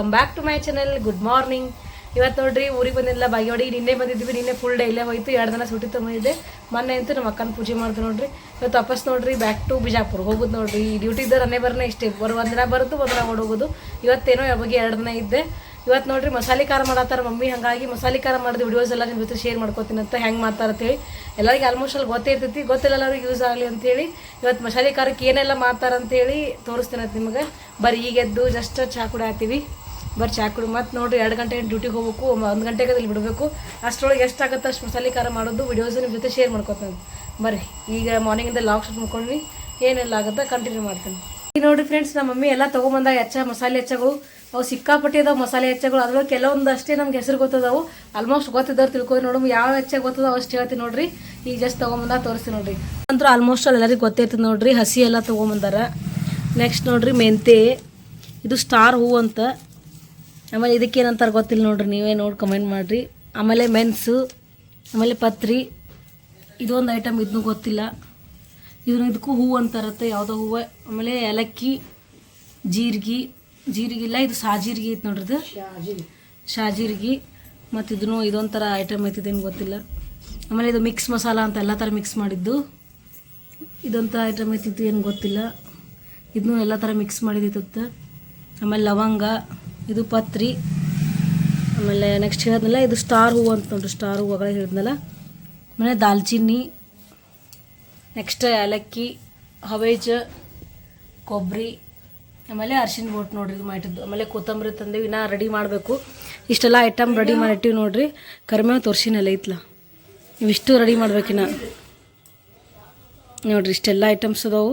Welcome back to my channel good morning ಇವತ್ತು ನೋಡ್ರಿ, ಊರಿಗೆ ಬಂದಿಲ್ಲ ಬಾಗಿವಾಡಿ ನಿನ್ನೆ ಬಂದಿದ್ವಿ, ನಿನ್ನೆ ಫುಲ್ ಡೇ ಇಲ್ಲೇ ಹೋಯ್ತು, ಎರಡು ದಿನ ಸುಟ್ಟಿ ತೊಗೊಂಡಿದ್ದೆ ಮೊನ್ನೆ ಅಂತೂ ನಮ್ಮ ಅಕ್ಕನ ಪೂಜೆ ಮಾಡ್ದೆ ನೋಡ್ರಿ. ಇವತ್ತು ವಾಪಸ್ ನೋಡ್ರಿ ಬ್ಯಾಕ್ ಟು ಬಿಜಾಪುರ್ ಹೋಗುದು ನೋಡ್ರಿ. ಡ್ಯೂಟಿ ಇದ್ದರೆ ಅನ್ನೇ ಬರನೇ ಇಷ್ಟೇ. ಬರೋ ಒಂದು ದಿನ ಬರೋದು, ಒಂದು ದಿನ ಓಡೋಗೋದು. ಇವತ್ತೇನೋ ಯಾವಾಗ ಎರಡು ದಿನ ಇದ್ದೆ. ಇವತ್ತು ನೋಡ್ರಿ, ಮಸಾಲೆ ಖಾರ ಮಾಡತ್ತಾರ ಮಮ್ಮಿ, ಹಾಗಾಗಿ ಮಸಾಲೆ ಖಾರ ಮಾಡಿದ ವಿಡಿಯೋಸ್ ಎಲ್ಲ ನಿಮ್ಮ ಜೊತೆ ಶೇರ್ ಮಾಡ್ಕೋತೀನಿ ಅಂತ ಹೆಂಗೆ ಮಾಡ್ತಾರ ಅಂತೇಳಿ ಎಲ್ಲರಿಗೆ ಆಲ್ಮೋಸ್ಟ್ ಅಲ್ಲಿ ಗೊತ್ತೇ ಇರ್ತೈತಿ. ಗೊತ್ತಿಲ್ಲ ಯೂಸ್ ಆಗಲಿ ಅಂತೇಳಿ. ಇವತ್ತು ಮಸಾಲೆ ಖಾರಕ್ಕೆ ಏನೆಲ್ಲ ಮಾಡ್ತಾರಂತೇಳಿ ತೋರಿಸ್ತೀನಿ ನಿಮಗೆ. ಬರೀ ಈಗ ಎದ್ದು ಜಸ್ಟ್ ಚಹಾ ಕೂಡ ಹಾಕ್ತೀವಿ. ಬರ್ರಿ ಚಾ ಕುಡಿ ಮತ್ತೆ ನೋಡ್ರಿ, ಎರಡು ಗಂಟೆ ಡ್ಯೂಟಿಗೆ ಹೋಗ್ಬೇಕು, ಒಂದು ಗಂಟೆಗೆ ಇಲ್ಲಿ ಬಿಡಬೇಕು. ಅಷ್ಟರೊಳಗೆ ಎಷ್ಟು ಆಗುತ್ತೆ ಅಷ್ಟು ಮಸಾಲೆ ಖಾರ ಮಾಡೋದು ವಿಡಿಯೋಸ್ ನಿಮ್ಮ ಜೊತೆ ಶೇರ್ ಮಾಡ್ಕೊತಾನೆ ಬರ್ರಿ, ಈಗ ಮಾರ್ನಿಂಗಿಂದ ಲಾಕ್ ಸ್ಟಾರ್ಟ್ ಮಾಡ್ಕೊಂಡ್ವಿ ಏನೆಲ್ಲ ಆಗುತ್ತೆ ಕಂಟಿನ್ಯೂ ಮಾಡ್ತೀನಿ. ಈಗ ನೋಡಿ ಫ್ರೆಂಡ್ಸ್ ನಮ್ಮ ಮಮ್ಮಿ ಎಲ್ಲ ತೊಗೊಂಬಂದಾಗ ಹೆಚ್ಚ ಮಸಾಲೆ ಹೆಚ್ಚಗಳು. ಅವು ಸಿಕ್ಕಾಪಟ್ಟಿ ಅದಾವ ಮಸಾಲೆ ಹೆಚ್ಚಗಳು. ಅದ್ರೊಳಗೆ ಕೆಲವೊಂದು ಅಷ್ಟೇ ನಮ್ಗೆ ಹೆಸರು ಗೊತ್ತದವು. ಆಲ್ಮೋಸ್ಟ್ ಗೊತ್ತಿದ್ದವ್ರು ತಿಳ್ಕೊಂಡು ನೋಡು. ಯಾವ ಹೆಚ್ಚ ಗೊತ್ತದಾವ ಅಷ್ಟು ಹೇಳ್ತೀನಿ ನೋಡ್ರಿ. ಈಗ ಜಸ್ಟ್ ತೊಗೊಂಬಂದಾಗ ತೋರಿಸ್ತೀನಿ ನೋಡ್ರಿ. ಅಂತೂ ಆಲ್ಮೋಸ್ಟ್ ಅಲ್ಲಿ ಎಲ್ಲರಿಗೂ ಗೊತ್ತೈತಿ ನೋಡ್ರಿ, ಹಸಿ ಎಲ್ಲ ತೊಗೊಂಬಂದಾರ. ನೆಕ್ಸ್ಟ್ ನೋಡ್ರಿ ಮೆಂತೆ. ಇದು ಸ್ಟಾರ್ ಹೂವು ಅಂತ. ಆಮೇಲೆ ಇದಕ್ಕೇನಂತಾರೆ ಗೊತ್ತಿಲ್ಲ ನೋಡ್ರಿ, ನೀವೇ ನೋಡಿ ಕಮೆಂಟ್ ಮಾಡಿರಿ. ಆಮೇಲೆ ಮೆಣಸು, ಆಮೇಲೆ ಪತ್ರಿ, ಇದೊಂದು ಐಟಮ್ ಇದನ್ನೂ ಗೊತ್ತಿಲ್ಲ. ಇದನ್ನ ಇದಕ್ಕೂ ಹೂವು ಅಂತಾರತ್ತೆ, ಯಾವುದೋ ಹೂವು. ಆಮೇಲೆ ಏಲಕ್ಕಿ, ಜೀರಿಗೆ ಜೀರಿಗೆ ಇಲ್ಲ, ಇದು ಸಾಜೀರಿಗೆ ಐತೆ ನೋಡ್ರಿ ಇದು. ಶಾಜೀರಿಗೆ ಮತ್ತು ಇದನ್ನು ಇದೊಂಥರ ಐಟಮ್ ಐತಿ, ಇದೇನು ಗೊತ್ತಿಲ್ಲ. ಆಮೇಲೆ ಇದು ಮಿಕ್ಸ್ ಮಸಾಲ ಅಂತ ಎಲ್ಲ ಥರ ಮಿಕ್ಸ್ ಮಾಡಿದ್ದು. ಇದೊಂಥರ ಐಟಮ್ ಐತಿದ್ದು ಏನು ಗೊತ್ತಿಲ್ಲ. ಇದನ್ನು ಎಲ್ಲ ಥರ ಮಿಕ್ಸ್ ಮಾಡಿದಿತ್ತು ಆಮೇಲೆ ಲವಂಗ. ಇದು ಪತ್ರಿ. ಆಮೇಲೆ ನೆಕ್ಸ್ಟ್ ಹೇಳಿದ್ನಲ್ಲ ಇದು ಸ್ಟಾರ್ ಹೂವು ಅಂತ ನೋಡ್ರಿ ಸ್ಟಾರ್ ಹೂವುಗಳೇ ಹೇಳಿದ್ನಲ್ಲ. ಆಮೇಲೆ ದಾಲ್ಚಿನ್ನಿ ನೆಕ್ಸ್ಟ್ ಏಲಕ್ಕಿ ಹವೇಜ ಕೊಬ್ಬರಿ ಆಮೇಲೆ ಅರ್ಶಿನ ಬೋಟ್ ನೋಡ್ರಿ ಇದು ಮಾಡಿದ್ದು ಆಮೇಲೆ ಕೊತ್ತಂಬರಿ ತಂದೇವಿ ಇನ್ನೂ ರೆಡಿ ಮಾಡಬೇಕು. ಇಷ್ಟೆಲ್ಲ ಐಟಮ್ ರೆಡಿ ಮಾಡಿಟ್ಟಿವಿ ನೋಡ್ರಿ. ಕರ್ಮೇವ ತೋರ್ಸಿನಲ್ಲ ಐತ್ಲ ಇವಿಷ್ಟು ರೆಡಿ ಮಾಡ್ಬೇಕಿನ್ನ. ನೋಡ್ರಿ ಇಷ್ಟೆಲ್ಲ ಐಟಮ್ಸ್ ಅದಾವು.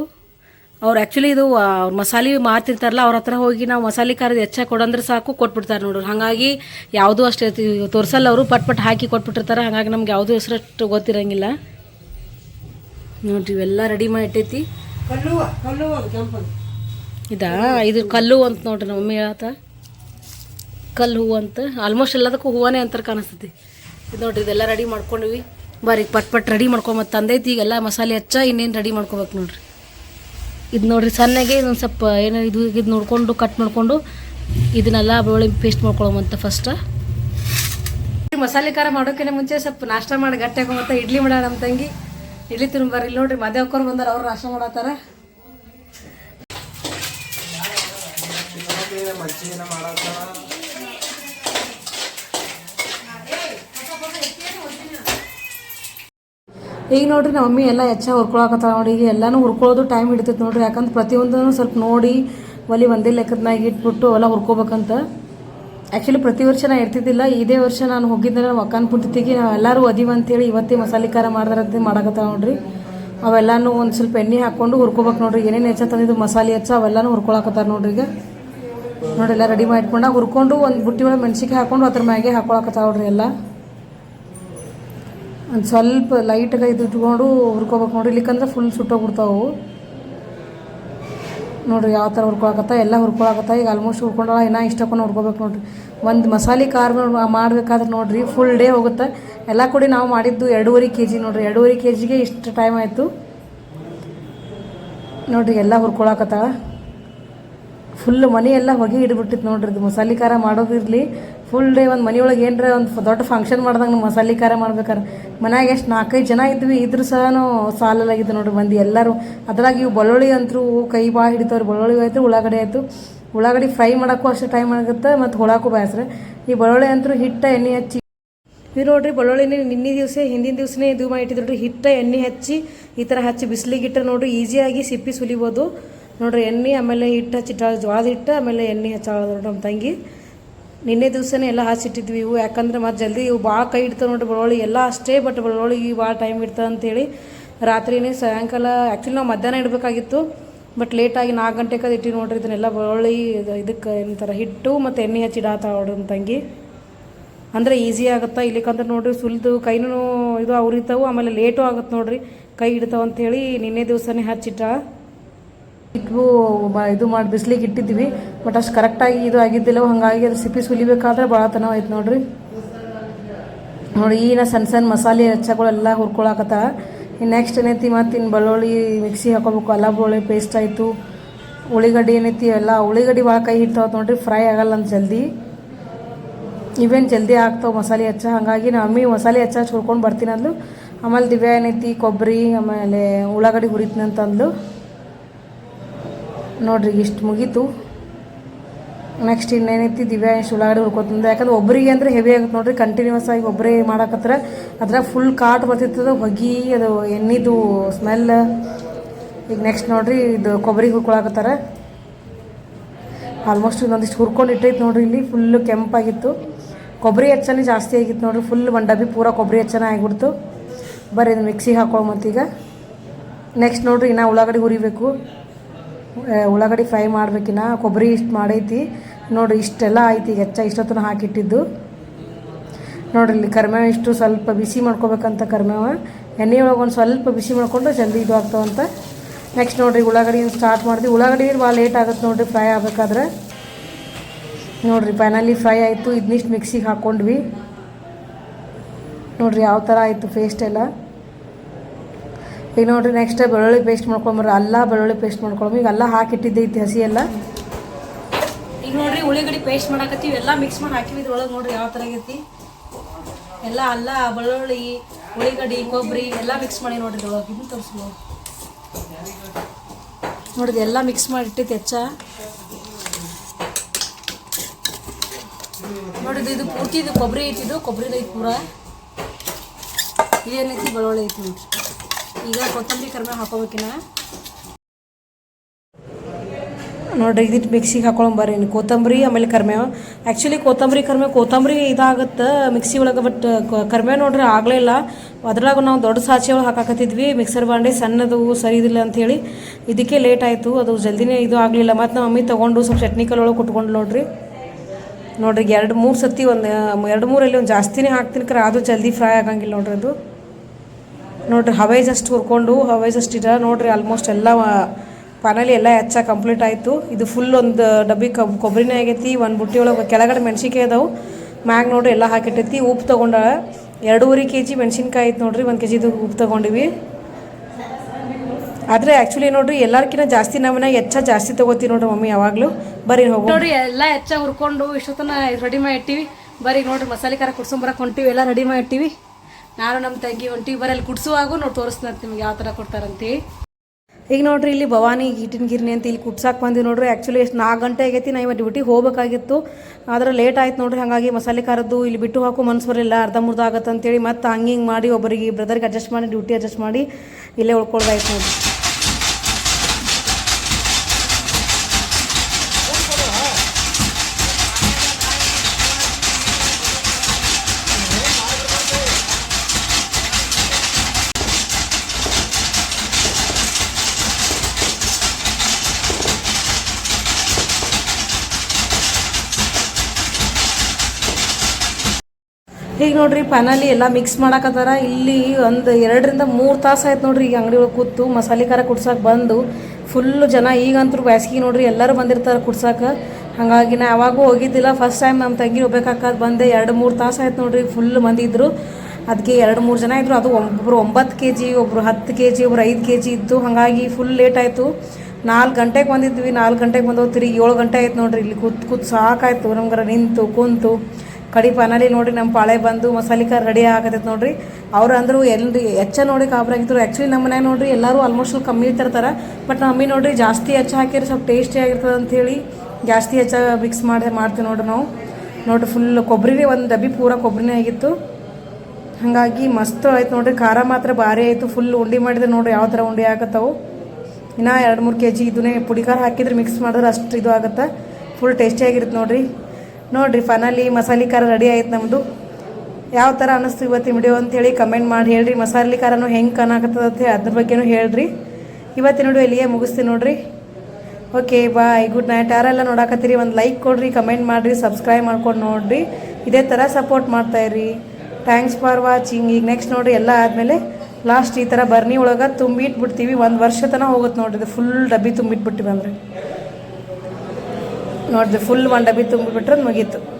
ಅವ್ರು ಆ್ಯಕ್ಚುಲಿ ಇದು ಅವ್ರು ಮಸಾಲೆ ಮಾರ್ತಿರ್ತಾರಲ್ಲ ಅವ್ರ ಹತ್ರ ಹೋಗಿ ನಾವು ಮಸಾಲೆ ಖಾರದ ಹೆಚ್ಚ ಕೊಡಂದ್ರೆ ಸಾಕು ಕೊಟ್ಬಿಡ್ತಾರೆ ನೋಡ್ರಿ ಹಾಗಾಗಿ ಯಾವುದೂ ಅಷ್ಟೇ ತೋರಿಸಲ್ಲ ಅವರು ಪಟ್ ಪಟ್ ಹಾಕಿ ಕೊಟ್ಬಿಟ್ಟಿರ್ತಾರೆ. ಹಾಗಾಗಿ ನಮ್ಗೆ ಯಾವುದೂ ಹೆಸರಷ್ಟು ಗೊತ್ತಿರಂಗಿಲ್ಲ. ನೋಡ್ರಿ ಇವೆಲ್ಲ ರೆಡಿ ಮಾಡಿ ಇಟ್ಟೈತಿ. ಇದಾ? ಇದು ಕಲ್ಲು ಅಂತ ನೋಡ್ರಿ ನಮ್ಮ ಮಮ್ಮಿ ಹೇಳತ್ತ ಕಲ್ಲು ಹೂವು ಅಂತ. ಆಲ್ಮೋಸ್ಟ್ ಎಲ್ಲದಕ್ಕೂ ಹೂವನೇ ಅಂತಾರೆ ಕಾಣಿಸ್ತೈತಿ. ಇದು ನೋಡ್ರಿ ಇದೆಲ್ಲ ರೆಡಿ ಮಾಡ್ಕೊಂಡ್ವಿ. ಬಾರಿ ಪಟ್ ಪಟ್ ರೆಡಿ ಮಾಡ್ಕೊಂಬತ್ತು ತಂದೈತಿ. ಈಗೆಲ್ಲ ಮಸಾಲೆ ಹಚ್ಚ ಇನ್ನೇನು ರೆಡಿ ಮಾಡ್ಕೋಬೇಕು ನೋಡ್ರಿ. ಇದು ನೋಡ್ರಿ ಸಣ್ಣಗೆ ಇದೊಂದು ಸ್ವಲ್ಪ ಏನೋ ಇದು ಇದು ನೋಡಿಕೊಂಡು ಕಟ್ ಮಾಡಿಕೊಂಡು ಇದನ್ನೆಲ್ಲ ಬೆಳ್ಳುಳ್ಳಿ ಪೇಸ್ಟ್ ಮಾಡ್ಕೊಳ್ಳೋಮಂತ ಫಸ್ಟ್ ಮಸಾಲೆ ಖಾರ ಮಾಡೋಕ್ಕಿಂತ ಮುಂಚೆ ಸ್ವಲ್ಪ ನಾಷ್ಟ ಮಾಡಿ ಗಟ್ಟಿ ಹಾಕೊಂಬತ್ತ ಇಡ್ಲಿ ಮಾಡೋಣ ನಮ್ಮ ತಂಗಿ. ಇಡ್ಲಿ ತಿನ್ ಬರ್ರಿ ಇಲ್ಲಿ ನೋಡ್ರಿ ಮದುವೆ ಹಾಕೋರು ಬಂದಾರ, ಅವ್ರು ನಾಷ್ಟ ಮಾಡತ್ತಾರ. ಈಗ ನೋಡ್ರಿ ನಮ್ಮ ಮಮ್ಮಿ ಎಲ್ಲ ಹೆಚ್ಚ ಹುರ್ಕೊಳಕತ್ತಾರ ನೋಡಿ, ಈಗ ಎಲ್ಲನೂ ಹುರ್ಕೊಳ್ಳೋದು ಟೈಮ್ ಹಿಡಿತೈತೆ ನೋಡ್ರಿ. ಯಾಕಂದ್ರೆ ಪ್ರತಿಯೊಂದನ್ನು ಸ್ವಲ್ಪ ನೋಡಿ, ಒಲಿ ಒಂದೇ ಲೆಕ್ಕದಾಗ ಇಟ್ಬಿಟ್ಟು ಎಲ್ಲ ಹುರ್ಕೋಬೇಕಂತ. ಆ್ಯಕ್ಚುಲಿ ಪ್ರತಿ ವರ್ಷ ನಾನು ಇರ್ತಿದ್ದಿಲ್ಲ, ಇದೇ ವರ್ಷ ನಾನು ಹೋಗಿದ್ದೆ ನಾವು ಅಕ್ಕನ ಪುಟ್ಟಿಗೆ ನಾವು ಎಲ್ಲರೂ ಒದಿವಿ ಅಂತೇಳಿ ಇವತ್ತೇ ಮಸಾಲೆ ಖಾರ ಮಾಡ್ದಾರಂತೆ ಮಾಡಕತ್ತಾರ ನೋಡ್ರಿ. ಅವೆಲ್ಲನೂ ಒಂದು ಸ್ವಲ್ಪ ಎಣ್ಣೆ ಹಾಕ್ಕೊಂಡು ಹುರ್ಕೋಬೇಕು ನೋಡ್ರಿ. ಏನೇನು ಹೆಚ್ಚ ತಂದಿದ್ದು ಮಸಾಲೆ ಹೆಚ್ಚ ಅವೆಲ್ಲನೂ ಹುರ್ಕೊಳಕತ್ತಾರ ನೋಡ್ರಿ ಈಗ. ನೋಡಿ, ಎಲ್ಲ ರೆಡಿ ಮಾಡಿಟ್ಕೊಂಡಾಗ ಹುರ್ಕೊಂಡು ಒಂದು ಬುಟ್ಟಿ ಒಳಗೆ ಮೆಣಸಿಗೆ ಹಾಕ್ಕೊಂಡು ಅದ್ರ ಮ್ಯಾಗೆ ಹಾಕೊಳಕತ್ತಾವ ನೋಡ್ರಿ ಎಲ್ಲ. ಒಂದು ಸ್ವಲ್ಪ ಲೈಟಾಗಿ ಇದು ಇಟ್ಕೊಂಡು ಹುರ್ಕೋಬೇಕು ನೋಡಿ ಇಲ್ಲಿಕಂದ್ರೆ ಫುಲ್ ಸುಟ್ಟೋಗ್ಬಿಡ್ತಾವು ನೋಡ್ರಿ ಯಾವ ಥರ ಹುರ್ಕೊಳಕತ್ತ, ಎಲ್ಲ ಹುರ್ಕೊಳಕತ್ತ, ಈಗ ಆಲ್ಮೋಸ್ಟ್ ಹುರ್ಕೊಂಡಾಳ, ಇನ್ನೂ ಇಷ್ಟಕ್ಕೊಂಡು ಹುರ್ಕೋಬೇಕು ನೋಡ್ರಿ. ಒಂದು ಮಸಾಲೆ ಖಾರ ಮಾಡಬೇಕಾದ್ರೆ ನೋಡ್ರಿ ಫುಲ್ ಡೇ ಹೋಗುತ್ತೆ. ಎಲ್ಲ ಕೂಡಿ ನಾವು ಮಾಡಿದ್ದು ಎರಡೂವರೆ ಕೆ ಜಿ ನೋಡ್ರಿ. ಎರಡೂವರೆ ಕೆ ಜಿಗೆ ಇಷ್ಟು ಟೈಮ್ ಆಯಿತು. ನೋಡ್ರಿ, ಎಲ್ಲ ಹುರ್ಕೊಳಕತ್ತಾಳ. ಫುಲ್ ಮನೆ ಎಲ್ಲ ಹೊಗೆ ಇಡ್ಬಿಟ್ಟಿತ್ತು ನೋಡ್ರಿ ಇದು ಮಸಾಲೆ ಖಾರ ಮಾಡೋದಿರಲಿ. ಫುಲ್ ಡೇ ಒಂದು ಮನೆಯೊಳಗೆ ಏನರ ಒಂದು ದೊಡ್ಡ ಫಂಕ್ಷನ್ ಮಾಡ್ದಂಗೆ ಮಸಾಲೆ ಖಾರ ಮಾಡ್ಬೇಕಾರೆ. ಮನ್ಯಾಗ ಎಷ್ಟು ನಾಲ್ಕೈದು ಜನ ಇದ್ವಿ, ಇದ್ರೂ ಸಹ ಸಾಲಲಾಗಿದ್ದು ನೋಡ್ರಿ ಮಂದಿ ಎಲ್ಲರೂ. ಅದ್ರಾಗ ಇವು ಬೆಳ್ಳುಳ್ಳಿ ಅಂತೂ ಕೈ ಬಾ ಹಿಡಿತಾವ್ರಿ. ಬೆಳ್ಳುಳ್ಳಿ ಆಯಿತು, ಉಳ್ಳಾಗಡ್ಡೆ ಆಯಿತು. ಉಳ್ಳಾಗಡ್ಡಿ ಫ್ರೈ ಮಾಡೋಕ್ಕೂ ಅಷ್ಟು ಟೈಮ್ ಆಗುತ್ತೆ ಮತ್ತು ಹೊಳಕ್ಕೂ ಬಯಸ್ರೆ. ಈ ಬೆಳ್ಳುಳ್ಳಿ ಅಂತೂ ಹಿಟ್ಟ ಎಣ್ಣೆ ಹಚ್ಚಿ ಇವ್ರು ನೋಡ್ರಿ ಬೆಳ್ಳುಳ್ಳಿನ ನಿನ್ನೆ ದಿವಸ, ಹಿಂದಿನ ದಿವಸನೇ ಇದು ಮಾಡಿಟ್ಟಿದ್ರು ನೋಡ್ರಿ. ಹಿಟ್ಟ ಎಣ್ಣೆ ಹಚ್ಚಿ ಈ ಥರ ಹಚ್ಚಿ ಬಿಸಿಲಿಗೆ ಇಟ್ಟರೆ ನೋಡ್ರಿ ಈಸಿಯಾಗಿ ಸಿಪ್ಪಿ ಸುಲಿಬೋದು. ನೋಡ್ರಿ ಎಣ್ಣೆ ಆಮೇಲೆ ಹಿಟ್ಟು ಹಚ್ಚಿ ಜೋಳದ ಹಿಟ್ಟು, ಆಮೇಲೆ ಎಣ್ಣೆ ಹಚ್ಚಾಳ ನೋಡ್ರಿ ನಮ್ಮ ತಂಗಿ ನಿನ್ನೆ ದಿವಸನೇ ಎಲ್ಲ ಹಚ್ಚಿಟ್ಟಿದ್ವಿ ಇವು. ಯಾಕಂದ್ರೆ ಮತ್ತೆ ಜಲ್ದಿ ಇವು ಭಾಳ ಕೈ ಇಡ್ತಾವೆ ನೋಡ್ರಿ ಬೆಳ್ಳುಳ್ಳಿ ಎಲ್ಲ ಅಷ್ಟೇ ಬಟ್ ಈ ಭಾಳ ಟೈಮ್ ಇಡ್ತದೆ ಅಂತೇಳಿ ರಾತ್ರಿನೇ ಸಾಯಂಕಾಲ ಆ್ಯಕ್ಚುಲಿ ನಾವು ಮಧ್ಯಾಹ್ನ ಇಡಬೇಕಾಗಿತ್ತು. ಬಟ್ ಲೇಟಾಗಿ ನಾಲ್ಕು ಗಂಟೆಗೆ ಇಟ್ಟು ನೋಡ್ರಿ ಇದನ್ನೆಲ್ಲ ಬೆಳ್ಳುಳ್ಳಿ ಇದು- ಇದಕ್ಕೆ ಏನಂತಾರೆ ಹಿಟ್ಟು ಮತ್ತು ಎಣ್ಣೆ ಹಚ್ಚಿಡಾತ ನಮ್ಮ ತಂಗಿ. ಅಂದರೆ ಈಸಿ ಆಗುತ್ತಾ ಇಲ್ಲಿಕಂದ್ರೆ ನೋಡ್ರಿ ಸುಲಿದು ಕೈನೂ ಇದು ಅವ್ರಿತಾವು ಆಮೇಲೆ ಲೇಟು ಆಗುತ್ತೆ ನೋಡ್ರಿ ಕೈ ಹಿಡ್ತಾವಂಥೇಳಿ ನಿನ್ನೆ ದಿವಸನೇ ಹಚ್ಚಿಟ್ಟ. ಇಟ್ವು ಬ- ಇದು ಮಾಡಿ ಬಿಸಿಲಿಗೆ ಇಟ್ಟಿದ್ವಿ ಬಟ್ ಅಷ್ಟು ಕರೆಕ್ಟಾಗಿ ಇದು ಆಗಿದ್ದಿಲ್ಲ, ಹಾಗಾಗಿ ಅದು ಸಿಪ್ಪಿ ಸುಲಿಬೇಕಾದ್ರೆ ಭಾಳ ತನವ ಆಯ್ತು ನೋಡ್ರಿ. ನೋಡಿ ಈನ ಸಣ್ಣ ಸಣ್ಣ ಮಸಾಲೆ ಹೆಚ್ಚಗಳೆಲ್ಲ ಹುರ್ಕೊಳಕತ್ತ ಇನ್ನು ನೆಕ್ಸ್ಟ್ ಏನೈತಿ ಮತ್ತು ಇನ್ನು ಬೆಳ್ಳುಳ್ಳಿ ಮಿಕ್ಸಿ ಹಾಕೋಬೇಕು, ಅಲ್ಲ ಬೆಳ್ಳುಳ್ಳಿ ಪೇಸ್ಟ್ ಆಯಿತು. ಉಳ್ಳಿಗಡ್ಡಿ ಏನೈತಿ, ಎಲ್ಲ ಉಳ್ಳಿಗಡ್ಡಿ ಭಾಳ ಕೈ ಹಿಡ್ತಾವೆ ನೋಡ್ರಿ ಫ್ರೈ ಆಗಲ್ಲ ಅಂತ ಜಲ್ದಿ. ಇವೇನು ಜಲ್ದಿ ಆಗ್ತಾವೆ ಮಸಾಲೆ ಹಚ್ಚ ಹಾಗಾಗಿ ನಾ ಅಮ್ಮಿ ಮಸಾಲೆ ಹಚ್ಚ ಹುರ್ಕೊಂಡು ಬರ್ತೀನಿ ಅಂದ್ಲು ಆಮೇಲೆ ದಿವ್ಯಾ ಏನೈತಿ ಕೊಬ್ಬರಿ ಆಮೇಲೆ ಉಳ್ಳಾಗಡ್ಡಿ ಹುರಿತೀನಿ ಅಂತಂದ್ಲು ನೋಡ್ರಿ ಇಷ್ಟು ಮುಗೀತು. ನೆಕ್ಸ್ಟ್ ಇನ್ನೇನೈತಿ ದಿವ್ಯಾ ಇಷ್ಟು ಉಳ್ಳಾಗಡ್ಡಿ ಹುರ್ಕೊತಂದ ಯಾಕಂದ್ರೆ ಒಬ್ಬರಿಗೆ ಅಂದ್ರೆ ಹೆವಿ ಆಗುತ್ತೆ ನೋಡ್ರಿ. ಕಂಟಿನ್ಯೂಸ್ ಆಗಿ ಒಬ್ಬರೇ ಮಾಡಕತ್ರ ಅದ್ರಾಗ ಫುಲ್ ಕಾಟ್ ಬರ್ತಿರ್ತದ ಹೊಗಿ, ಅದು ಎಣ್ಣಿದು ಸ್ಮೆಲ್ ಈಗ ನೆಕ್ಸ್ಟ್ ನೋಡ್ರಿ, ಇದು ಕೊಬ್ಬರಿ ಹುರ್ಕೊಳಕತ್ತಾರ ಆಲ್ಮೋಸ್ಟ್ ಇನ್ನೊಂದಿಷ್ಟು ಹುರ್ಕೊಂಡು ಇಟ್ಟೈತೆ ನೋಡ್ರಿ ಇಲ್ಲಿ. ಫುಲ್ಲು ಕೆಂಪಾಗಿತ್ತು. ಕೊಬ್ಬರಿ ಹೆಚ್ಚನೇ ಜಾಸ್ತಿ ಆಗಿತ್ತು ನೋಡ್ರಿ. ಫುಲ್ ಒಂದು ಡಬ್ಬಿ ಪೂರ ಕೊಬ್ಬರಿ ಹೆಚ್ಚನ ಆಗಿಬಿಡ್ತು. ಬರೀ ಇದು ಮಿಕ್ಸಿಗೆ ಹಾಕೊಳ್ಳೋ ಮತ್ತೀಗ. ನೆಕ್ಸ್ಟ್ ನೋಡ್ರಿ ಇನ್ನೂ ಉಳ್ಳಾಗಡ್ಡಿ ಹುರಿಬೇಕು. ಉಳ್ಳಾಗಡ್ಡಿ ಫ್ರೈ ಮಾಡ್ಬೇಕಿನ ಕೊಬ್ಬರಿ ಇಷ್ಟು ಮಾಡೈತಿ. ನೋಡ್ರಿ, ಇಷ್ಟೆಲ್ಲ ಐತಿ ಈಗ ಹೆಚ್ಚ ಇಷ್ಟೊತ್ತನ ಹಾಕಿಟ್ಟಿದ್ದು. ನೋಡ್ರಿ, ಇಲ್ಲಿ ಕರಿಮೇವ ಇಷ್ಟು ಸ್ವಲ್ಪ ಬಿಸಿ ಮಾಡ್ಕೋಬೇಕಂತ ಕರ್ಮೇವ ಎಣ್ಣೆ ಒಳಗೆ ಒಂದು ಸ್ವಲ್ಪ ಬಿಸಿ ಮಾಡ್ಕೊಂಡು ಜಲ್ದಿ ಇದು ಆಗ್ತಾವಂತ ನೆಕ್ಸ್ಟ್ ನೋಡ್ರಿ, ಉಳ್ಳಾಗಡ್ಡಿ ಸ್ಟಾರ್ಟ್ ಮಾಡಿದ್ವಿ ಉಳ್ಳಾಗಡ್ಡಿ ಭಾಳ ಲೇಟ್ ಆಗುತ್ತೆ ನೋಡ್ರಿ ಫ್ರೈ ಆಗಬೇಕಾದ್ರೆ. ನೋಡ್ರಿ ಫೈನಲಿ ಫ್ರೈ ಆಯಿತು. ಇದನ್ನಿಷ್ಟು ಮಿಕ್ಸಿಗೆ ಹಾಕ್ಕೊಂಡ್ವಿ ನೋಡ್ರಿ, ಯಾವ ಥರ ಆಯಿತು ಪೇಸ್ಟ್ ಎಲ್ಲ. ಈಗ ನೋಡ್ರಿ ನೆಕ್ಸ್ಟ್ ಬೆಳ್ಳುಳ್ಳಿ ಪೇಸ್ಟ್ ಮಾಡ್ಕೊಂಬರ್ರಿ ಅಲ್ಲ ಬೆಳ್ಳುಳ್ಳಿ ಪೇಸ್ಟ್ ಮಾಡ್ಕೊಳ್ಬೇಕು ಈಗ ಅಲ್ಲ ಹಾಕಿಟ್ಟಿದ್ದೆ ಐತಿ ಹಸಿ ಎಲ್ಲ. ಈಗ ನೋಡ್ರಿ ಉಳ್ಳಿಗಡ್ಡಿ ಪೇಸ್ಟ್ ಮಾಡಾಕತ್ತೀವಿ. ಎಲ್ಲ ಮಿಕ್ಸ್ ಮಾಡಿ ಹಾಕಿವಿ ಇದ್ರೊಳಗೆ ನೋಡ್ರಿ ಯಾವ ಥರ ಆಗೈತಿ. ಎಲ್ಲ ಅಲ್ಲ, ಬೆಳ್ಳುಳ್ಳಿ, ಉಳ್ಳಿಗಡ್ಡಿ ಕೊಬ್ಬರಿ ಎಲ್ಲ ಮಿಕ್ಸ್ ಮಾಡಿ ನೋಡ್ರಿ ಇದ್ರೊಳಗೆ. ಇನ್ನು ತೋರಿಸ್ಬೋದು. ಎಲ್ಲ ಮಿಕ್ಸ್ ಮಾಡಿ ಇಟ್ಟಿತ್ತು ಹೆಚ್ಚ. ನೋಡಿದ್ದು ಇದು ಪೂರ್ತಿ ಇದು ಕೊಬ್ಬರಿ ಐತಿದು ಕೊಬ್ಬರಿ ಐತಿ ಪೂರ. ಇದೇನೈತಿ? ಬೆಳ್ಳುಳ್ಳಿ ಐತಿ ನೋಡ್ರಿ. ಈಗ ಕೊತ್ತಂಬರಿ ಕರ್ಮೆ ಹಾಕೋಬೇಕಿನ? ನೋಡ್ರಿ ಇದಿಟ್ಟು ಮಿಕ್ಸಿಗೆ ಹಾಕೊಳಂಬರ್ರಿ ಇನ್ನು. ಕೊತ್ತಂಬರಿ ಆಮೇಲೆ ಕರ್ಮೇವ ಆ್ಯಕ್ಚುಲಿ ಕೊತ್ತಂಬರಿ ಕರ್ಮೆ, ಕೊತ್ತಂಬರಿ ಇದಾಗುತ್ತೆ ಮಿಕ್ಸಿ ಒಳಗೆ ಬಟ್ ಕರ್ಮೆ ನೋಡ್ರಿ ಆಗಲೇ ಇಲ್ಲ. ಅದ್ರಾಗ ನಾವು ದೊಡ್ಡ ಸಾಚಿ ಒಳಗೆ ಹಾಕಾಕತ್ತಿದ್ವಿ. ಮಿಕ್ಸರ್ ಬಾಂಡೆ ಸಣ್ಣದು, ಸರಿ ಇದಿಲ್ಲ ಅಂಥೇಳಿ ಇದಕ್ಕೆ ಲೇಟ್ ಆಯಿತು. ಅದು ಜಲ್ದಿನೇ ಇದು ಆಗಲಿಲ್ಲ. ಮತ್ತು ನಮ್ಮ ಮಮ್ಮಿ ತೊಗೊಂಡು ಸ್ವಲ್ಪ ಚಟ್ನಿಕಲ್ ಒಳಗೆ ಕುಟ್ಕೊಂಡು ನೋಡ್ರಿ. ನೋಡ್ರಿ, ಎರಡು ಮೂರು ಸತಿ ಒಂದು, ಎರಡು ಮೂರಲ್ಲಿ ಒಂದು ಜಾಸ್ತಿನೇ ಹಾಕ್ತೀನಿ ಕರೆ ಅದು ಜಲ್ದಿ ಫ್ರೈ ಆಗಂಗಿಲ್ಲ ನೋಡ್ರಿ ಅದು. ನೋಡ್ರಿ ಹವೈ ಅಷ್ಟು ಹುರ್ಕೊಂಡು ಹವೈ ಅಷ್ಟು ಇಟ್ಟ ನೋಡ್ರಿ ಆಲ್ಮೋಸ್ಟ್ ಎಲ್ಲ ಫೈನಲಿ ಎಲ್ಲ ಹೆಚ್ಚ ಕಂಪ್ಲೀಟ್ ಆಯಿತು. ಇದು ಫುಲ್ ಒಂದು ಡಬ್ಬಿ ಕಬ್, ಕೊಬ್ಬರಿನೇ ಆಗೈತಿ, ಒಂದು ಬುಟ್ಟಿ ಒಳಗೆ ಕೆಳಗಡೆ ಮೆಣಸಿನ್ಕಾಯಿ ಅದಾವೆ. ಮ್ಯಾಗ ನೋಡ್ರಿ ಎಲ್ಲ ಹಾಕಿಟ್ಟೈತಿ ಉಪ್ಪು ತೊಗೊಂಡಾಳೆ. ಎರಡೂವರೆ ಕೆ ಜಿ ಮೆಣಸಿನ್ಕಾಯಿ ಐತೆ ನೋಡ್ರಿ, ಒಂದು ಕೆ ಜಿದು ಉಪ್ಪು ತೊಗೊಂಡಿವಿ. ಆದರೆ ಆ್ಯಕ್ಚುಲಿ ನೋಡ್ರಿ, ಎಲ್ಲರ್ಕಿನ್ನ ಜಾಸ್ತಿ ನಮ್ಮ ಮನ್ಯಾಗ ಹೆಚ್ಚ ಜಾಸ್ತಿ ತೊಗೋತೀವಿ ನೋಡ್ರಿ ಮಮ್ಮಿ ಯಾವಾಗಲೂ. ಬರೀ ಹೋಗಿ. ನೋಡ್ರಿ, ಎಲ್ಲ ಹೆಚ್ಚ ಹುರ್ಕೊಂಡು, ಇಷ್ಟೊತ್ತನ ರೆಡಿ ಮಾಡಿ ಬರೀ ನೋಡ್ರಿ, ಮಸಾಲೆ ಖಾರ ಕುಡ್ಸೊಂಬರಕ್ಕೆ ಹೊಂಟಿವಿ, ಎಲ್ಲ ರೆಡಿ ಮಾಡಿ ಇಟ್ಟಿವಿ. ನಾನು ನಮ್ಮ ತಂಗಿ ಹೊಂಟಿವಿ ಬರಲ್ಲಿ ಕುಡ್ಸುವಾಗೂ ನೋಡಿ ತೋರಿಸ್ತೀನಿ ನಿಮ್ಗೆ ಯಾವ ಥರ ಕೊಡ್ತಾರಂತೆ. ಈಗ ನೋಡ್ರಿ ಇಲ್ಲಿ ಭವಾನಿ ಗೀಟಿನ ಗಿರ್ನಿ ಅಂತ ಇಲ್ಲಿ ಕುಡ್ಸಾಕ್ ಬಂದಿವಿ ನೋಡ್ರಿ. ಆ್ಯಕ್ಚುಲಿ ಎಷ್ಟು ನಾಲ್ಕು ಗಂಟೆ ಆಗೈತಿ ನಾ ಇವತ್ತು ಡ್ಯೂಟಿ ಹೋಗಬೇಕಾಗಿತ್ತು. ಆದ್ರೆ ಲೇಟ್ ಆಯ್ತು ನೋಡ್ರಿ. ಹಾಗಾಗಿ ಮಸಾಲೆ ಖಾರದ್ದು ಇಲ್ಲಿ ಬಿಟ್ಟು ಹಾಕೋ ಮನ್ಸು ಬರಲಿಲ್ಲ. ಅರ್ಧ ಮುರ್ಧ ಆಗತ್ತೆ ಅಂತೇಳಿ ಮತ್ತೆ ಹಂಗೆ ಹಿಂಗೆ ಮಾಡಿ ಒಬ್ಬರಿಗೆ ಬ್ರದರ್ಗೆ ಅಡ್ಜಸ್ಟ್ ಮಾಡಿ ಡ್ಯೂಟಿ ಅಡ್ಜಸ್ಟ್ ಮಾಡಿ ಇಲ್ಲೇ ಉಳ್ಕೊಳ್ದಾಯ್ತು ನೋಡ್ರಿ. ನೋಡ್ರಿ ಫೈನಲಿ ಎಲ್ಲ ಮಿಕ್ಸ್ ಮಾಡಾಕತ್ತಾರ. ಇಲ್ಲಿ ಒಂದು ಎರಡರಿಂದ ಮೂರು ತಾಸು ಆಯ್ತು ನೋಡ್ರಿ ಈಗ ಅಂಗಡಿ ಒಳಗೆ ಕೂತು ಮಸಾಲೆ ಖಾರ ಕುಡ್ಸಕ್ಕೆ ಬಂದು. ಫುಲ್ಲು ಜನ ಈಗಂತೂ ಬ್ಯಾಸ್ಗೆ ನೋಡ್ರಿ, ಎಲ್ಲರೂ ಬಂದಿರ್ತಾರೆ ಕುಡ್ಸಕ್ಕೆ ಹಾಗಾಗಿ ನಾ ಯಾವಾಗೂ ಹೋಗಿದ್ದಿಲ್ಲ ಫಸ್ಟ್ ಟೈಮ್ ನಮ್ಮ ತಂಗಿ ಹೋಗ್ಬೇಕಾಕದು ಬಂದೆ, ಎರಡು ಮೂರು ತಾಸು ಆಯ್ತು ನೋಡ್ರಿ ಫುಲ್ ಮಂದಿ ಇದ್ರು. ಅದಕ್ಕೆ ಎರಡು ಮೂರು ಜನ ಇದ್ದರು ಅದು ಒಬ್ಬರು ಒಂಬತ್ತು ಕೆ ಜಿ ಒಬ್ಬರು ಹತ್ತು ಕೆ ಜಿ ಒಬ್ರು ಐದು ಕೆ ಜಿ ಇದ್ದು ಹಾಗಾಗಿ ಫುಲ್ ಲೇಟ್ ಆಯಿತು. ನಾಲ್ಕು ಗಂಟೆಗೆ ಬಂದಿದ್ವಿ, ನಾಲ್ಕು ಗಂಟೆಗೆ ಬಂದವು, ತಿರುಗಿ ಏಳು ಗಂಟೆ ಆಯ್ತು ನೋಡ್ರಿ ಇಲ್ಲಿ ಕೂತ್ ಕೂತ್ ಸಾಕಾಯ್ತು. ನಮ್ಗಾರ ನಿಂತು, ಕುಂತು. ಕಡಿ ಪನಲಿ ನೋಡ್ರಿ ನಮ್ಮ ಪಾಳೆ ಬಂದು ಮಸಾಲೆ ಖಾರ ರೆಡಿ ಆಗತ್ತೈತೆ ನೋಡ್ರಿ. ಅವ್ರು ಅಂದರು ಎಲ್ರಿ ಹೆಚ್ಚ ನೋಡಿ ಕಾಬ್ರಾಗಿದ್ರು ಆ್ಯಕ್ಚುಲಿ ನಮ್ಮ ಮನ್ಯಾಗ ನೋಡ್ರಿ ಎಲ್ಲರೂ ಆಲ್ಮೋಸ್ಟ್ ಕಮ್ಮಿ ತರ್ತಾರೆ ಬಟ್ ನಮ್ಮ ಮಮ್ಮಿ ನೋಡ್ರಿ ಜಾಸ್ತಿ ಹೆಚ್ಚ ಹಾಕಿರಿ ಸ್ವಲ್ಪ ಟೇಸ್ಟಿ ಆಗಿರ್ತದೆ ಅಂಥೇಳಿ ಜಾಸ್ತಿ ಹೆಚ್ಚ ಮಿಕ್ಸ್ ಮಾಡಿ, ಮಾಡ್ತೀವಿ ನೋಡ್ರಿ ನಾವು. ನೋಡ್ರಿ ಫುಲ್ ಕೊಬ್ಬರಿನೇ ಒಂದು ಡಬ್ಬಿ ಪೂರ ಕೊಬ್ಬರಿನೇ ಆಗಿತ್ತು. ಹಾಗಾಗಿ ಮಸ್ತ್ ಆಯ್ತು ನೋಡ್ರಿ. ಖಾರ ಮಾತ್ರ ಭಾರಿ ಆಯಿತು. ಫುಲ್ ಉಂಡೆ ಮಾಡಿದ್ರೆ ನೋಡ್ರಿ ಯಾವ ಥರ ಉಂಡೆ ಆಗತ್ತವು. ಇನ್ನೂ ಎರಡು ಮೂರು ಕೆ ಜಿ ಇದನ್ನೇ ಪುಡಿ ಖಾರ ಹಾಕಿದ್ರೆ ಮಿಕ್ಸ್ ಮಾಡಿದ್ರೆ ಅಷ್ಟು ಇದು ಆಗುತ್ತೆ. ಫುಲ್ ಟೇಸ್ಟಿಯಾಗಿರುತ್ತೆ ನೋಡ್ರಿ. ನೋಡ್ರಿ ಫೈನಲಿ ಮಸಾಲೆ ಖಾರ ರೆಡಿ ಆಯ್ತು ನಮ್ಮದು ಯಾವ ಥರ ಅನ್ನಿಸ್ತು ಇವತ್ತಿನ ವಿಡಿಯೋ ಅಂತೇಳಿ ಕಮೆಂಟ್ ಮಾಡಿ ಹೇಳ್ರಿ. ಮಸಾಲೆ ಖಾರನೂ ಹೆಂಗೆ ಕಾಣಕತ್ತದ ಅಂತ ಹೇಳಿ ಅದ್ರ ಬಗ್ಗೆನೂ ಹೇಳ್ರಿ. ಇವತ್ತಿನ ವಿಡಿಯೋ ಇಲ್ಲಿಯೇ ಮುಗಿಸ್ತೀನಿ ನೋಡ್ರಿ. ಓಕೆ ಬಾಯ್ ಗುಡ್ ನೈಟ್ ಯಾರೆಲ್ಲ ನೋಡಾಕತ್ತೀರಿ, ಒಂದು ಲೈಕ್ ಕೊಡ್ರಿ ಕಮೆಂಟ್ ಮಾಡಿರಿ ಸಬ್ಸ್ಕ್ರೈಬ್ ಮಾಡ್ಕೊಂಡು ನೋಡ್ರಿ. ಇದೇ ಥರ ಸಪೋರ್ಟ್ ಮಾಡ್ತಾಯಿರಿ ಥ್ಯಾಂಕ್ಸ್ ಫಾರ್ ವಾಚಿಂಗ್ ಈಗ ನೆಕ್ಸ್ಟ್ ನೋಡಿರಿ, ಎಲ್ಲ ಆದಮೇಲೆ ಲಾಸ್ಟ್ ಈ ಥರ ಬರ್ನಿ ಒಳಗೆ ತುಂಬಿಟ್ಬಿಡ್ತೀವಿ. ಒಂದು ವರ್ಷ ತನಕ ಹೋಗುತ್ತೆ ನೋಡ್ರಿ ಫುಲ್ ಡಬ್ಬಿ ತುಂಬಿಟ್ಬಿಟ್ಟಿವಿ ಅಂದರೆ. ನೋಡಿದೆ ಫುಲ್ ಒಂದು ಡಬ್ಬಿ ತುಂಬಿಬಿಟ್ರೆ ಮುಗೀತು.